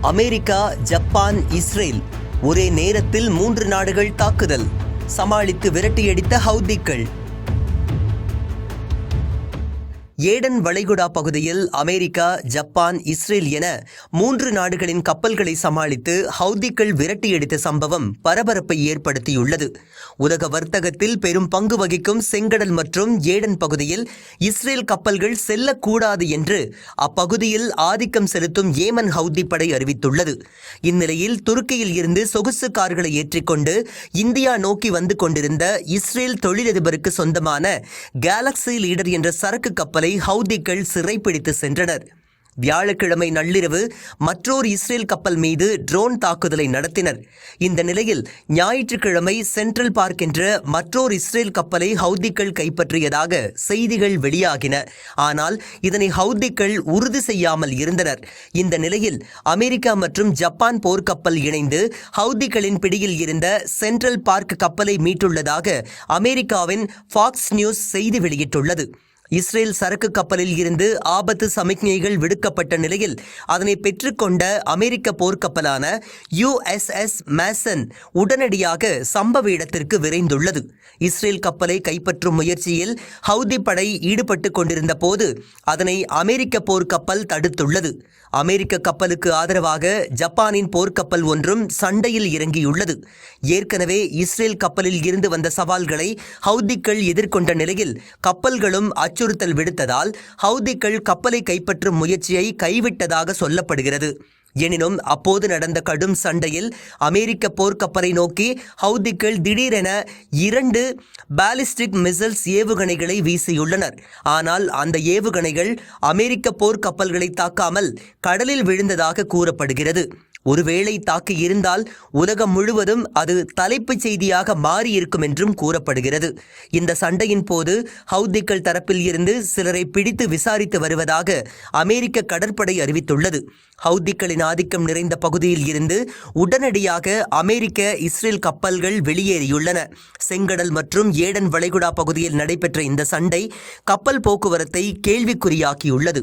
America Japan Israel ஒரே நேரத்தில் மூன்று நாடுகள் தாக்குதல். சமாளித்து விரட்டியடித்த ஹவுதிக்கள் ஏடன் வளைகுடா பகுதியில் அமெரிக்கா ஜப்பான் இஸ்ரேல் என மூன்று நாடுகளின் கப்பல்களை சமாளித்து ஹவுதிக்கள் விரட்டியடித்த சம்பவம் பரபரப்பை ஏற்படுத்தியுள்ளது. உலக வர்த்தகத்தில் பெரும் பங்கு வகிக்கும் செங்கடல் மற்றும் ஏடன் பகுதியில் இஸ்ரேல் கப்பல்கள் செல்லக்கூடாது என்று அப்பகுதியில் ஆதிக்கம் செலுத்தும் ஏமன் ஹவுதி படை அறிவித்துள்ளது. இந்நிலையில் துருக்கியில் இருந்து சொகுசு கார்களை ஏற்றிக்கொண்டு இந்தியா நோக்கி வந்து கொண்டிருந்த இஸ்ரேல் தொழிலதிபருக்கு சொந்தமான கேலக்ஸி லீடர் என்ற சரக்கு கப்பலை ஹவுதிகள் சிறைப்பிடித்து சென்றனர். வியாழக்கிழமை நள்ளிரவு மற்றொரு இஸ்ரேல் கப்பல் மீது ட்ரோன் தாக்குதலை நடத்தினர். இந்த நிலையில் ஞாயிற்றுக்கிழமை சென்ட்ரல் பார்க் என்ற மற்றொரு இஸ்ரேல் கப்பலை ஹவுதிக்கள் கைப்பற்றியதாக செய்திகள் வெளியாகின. ஆனால் இதனை ஹவுதிக்கள் உறுதி செய்யாமல் இருந்தனர். இந்த நிலையில் அமெரிக்கா மற்றும் ஜப்பான் போர்க்கப்பல் இணைந்து ஹவுதிகளின் பிடியில் இருந்த சென்ட்ரல் பார்க் கப்பலை மீட்டுள்ளதாக அமெரிக்காவின் ஃபாக்ஸ் நியூஸ் செய்தி வெளியிட்டுள்ளது. இஸ்ரேல் சரக்கு கப்பலில் இருந்து ஆபத்து சமிக்ஞைகள் விடுக்கப்பட்ட நிலையில் அதனை பெற்றுக்கொண்ட அமெரிக்க போர்க்கப்பலான யுஎஸ்எஸ் மேசன் உடனடியாக சம்பவ இடத்திற்கு விரைந்துள்ளது. இஸ்ரேல் கப்பலை கைப்பற்றும் முயற்சியில் ஹவுதி படை ஈடுபட்டு கொண்டிருந்த போது அதனை அமெரிக்க போர்க்கப்பல் தடுத்துள்ளது. அமெரிக்க கப்பலுக்கு ஆதரவாக ஜப்பானின் போர்க்கப்பல் ஒன்றும் சண்டையில் இறங்கியுள்ளது. ஏற்கனவே இஸ்ரேல் கப்பலில் இருந்து வந்த சவால்களை ஹவுதிக்கள் எதிர்கொண்ட நிலையில் கப்பல்களும் அச்சுறுத்தல் விடுத்ததால் ஹவுதிகள் கப்பலை கைப்பற்றும் முயற்சியை கைவிட்டதாக சொல்லப்படுகிறது. எனினும் அப்போது நடந்த கடும் சண்டையில் அமெரிக்க போர்க்கப்பலை நோக்கி ஹவுதிக்கள் திடீரென இரண்டு பாலிஸ்டிக் மிசைல்ஸ் ஏவுகணைகளை வீசியுள்ளனர். ஆனால் அந்த ஏவுகணைகள் அமெரிக்க போர்க்கப்பல்களை தாக்காமல் கடலில் விழுந்ததாக கூறப்படுகிறது. ஒருவேளை தாக்கி இருந்தால் உலகம் முழுவதும் அது தலைப்புச் செய்தியாக மாறியிருக்கும் என்றும் கூறப்படுகிறது. இந்த சண்டையின் போது ஹவுதிக்கள் தரப்பில் இருந்து சிலரை பிடித்து விசாரித்து வருவதாக அமெரிக்க கடற்படை அறிவித்துள்ளது. ஹவுதிக்களின் ஆதிக்கம் நிறைந்த பகுதியில் இருந்து உடனடியாக அமெரிக்க இஸ்ரேல் கப்பல்கள் வெளியேறியுள்ளன. செங்கடல் மற்றும் ஏடன் வளைகுடா பகுதியில் நடைபெற்ற இந்த சண்டை கப்பல் போக்குவரத்தை கேள்விக்குறியாக்கியுள்ளது.